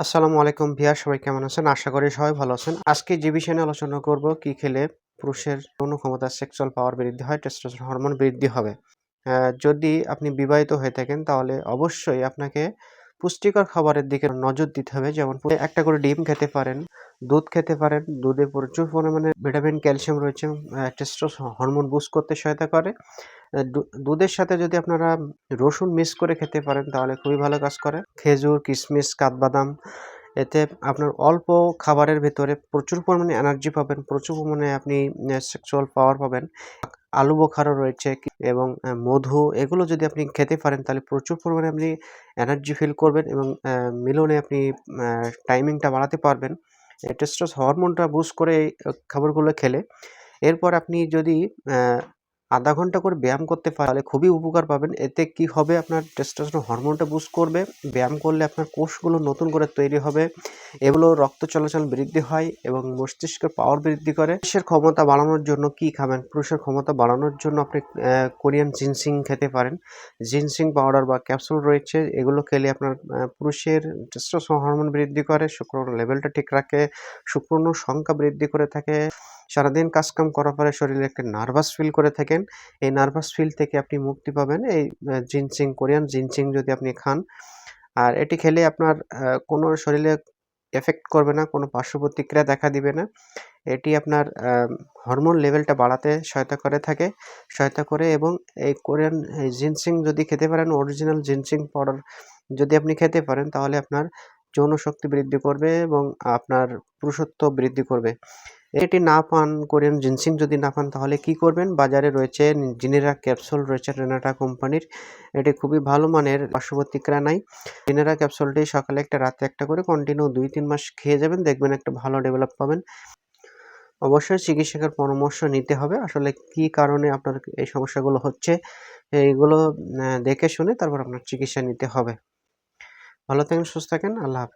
আসসালামু আলাইকুম ভিয়া, সবাই কেমন আছেন? আশা করি সবাই ভালো আছেন। আজকে যে বিষয় নিয়ে আলোচনা করব, কি খেলে পুরুষের যৌন ক্ষমতা সেক্সুয়াল পাওয়ার বৃদ্ধি হয় টেস্টোস্টেরন হরমোন বৃদ্ধি হবে। যদি আপনি বিবাহিত হয়ে থাকেন, তাহলে অবশ্যই আপনাকে পুষ্টিকর খাবারের দিকে নজর দিতে হবে। যেমন একটা করে ডিম খেতে পারেন, দুধ খেতে পারেন। দুধে প্রচুর পরিমাণে ভিটামিন, ক্যালসিয়াম রয়েছে টেস্টোস হরমোন বুস্ট করতে সহায়তা করে। দুধের সাথে যদি আপনারা রসুন মিক্স করে খেতে পারেন, তাহলে খুবই ভালো কাজ করে। খেজুর কিশমিশ কাঠবাদাম এতে আপনার অল্প খাবারের ভেতরে প্রচুর পরিমাণে এনার্জি পাবেন, প্রচুর পরিমাণে আপনি সেক্সুয়াল পাওয়ার পাবেন। আলু বোখারও রয়েছে এবং মধু, এগুলো যদি আপনি খেতে পারেন, তাহলে প্রচুর পরিমাণে আপনি এনার্জি ফিল করবেন এবং মিলনে আপনি টাইমিংটা বাড়াতে পারবেন। টেস্টোস হরমোনটা বুস্ট করে খাবারগুলো খেলে। এরপর আপনি যদি আধা ঘণ্টা করে ব্যায়াম করতে পারেন তাহলে খুবই উপকার পাবেন। এতে কি হবে? আপনার টেস্টোস্টেরন হরমোনটা বুস্ট করবে। ব্যায়াম করলে আপনার কোষগুলো নতুন করে তৈরি হবে। এগুলো রক্ত চলাচল বৃদ্ধি হয় এবং মস্তিষ্কের পাওয়ার বৃদ্ধি করে। পুরুষের ক্ষমতা বাড়ানোর জন্য কি খাবেন? পুরুষের ক্ষমতা বাড়ানোর জন্য আপনি কোরিয়ান জিনসিং খেতে পারেন। জিনসিং পাউডার বা ক্যাপসুল রয়েছে, এগুলো খেলে আপনার পুরুষের টেস্টোস্টেরন হরমোন বৃদ্ধি করে শুক্রাণু লেভেলটা ঠিক রাখে শুক্রাণুর সংখ্যা বৃদ্ধি করে থাকে। সারাদিন কাজকাম করার পরে শরীরে একটা নার্ভাস ফিল করে থাকেন। এই নার্ভাস ফিল থেকে আপনি মুক্তি পাবেন। এই জিনসিং কোরিয়ান জিনসিং যদি আপনি খান। আর এটি খেলে আপনার কোনো শরীরে এফেক্ট করবে না, কোনো পার্শ্ব প্রতিক্রিয়া দেখা দিবে না। এটি আপনার হরমোন লেভেলটা বাড়াতে সহায়তা করে থাকে। সহায়তা করে এবং এই কোরিয়ান জিনসিং যদি খেতে পারেন অরিজিনাল জিনসিং পাউডার যদি আপনি খেতে পারেন, তাহলে আপনার যৌন শক্তি বৃদ্ধি করবে এবং আপনার পুরুষত্ব বৃদ্ধি করবে। এটি না পান কোরিয়ান জিনসিং যদি না পান, তাহলে কি করবেন? বাজারে রয়েছে জিনেরা ক্যাপসুল, রয়েছে রেনাটা কোম্পানির। এটি খুবই ভালো মানের পার্শ্ব প্রতিক্রিয়া নাই জিনেরা ক্যাপসুলটি সকালে একটা, রাতে একটা করে কন্টিনিউ দুই, তিন মাস খেয়ে যাবেন, দেখবেন একটা ভালো ডেভেলপ পাবেন। অবশ্যই চিকিৎসকের পরামর্শ নিতে হবে। আসলে কি কারণে আপনার এই সমস্যাগুলো হচ্ছে, এইগুলো দেখে শুনে তারপর আপনার চিকিৎসা নিতে হবে। ভালো থাকেন, সুস্থ থাকেন, আল্লাহ হাফেজ।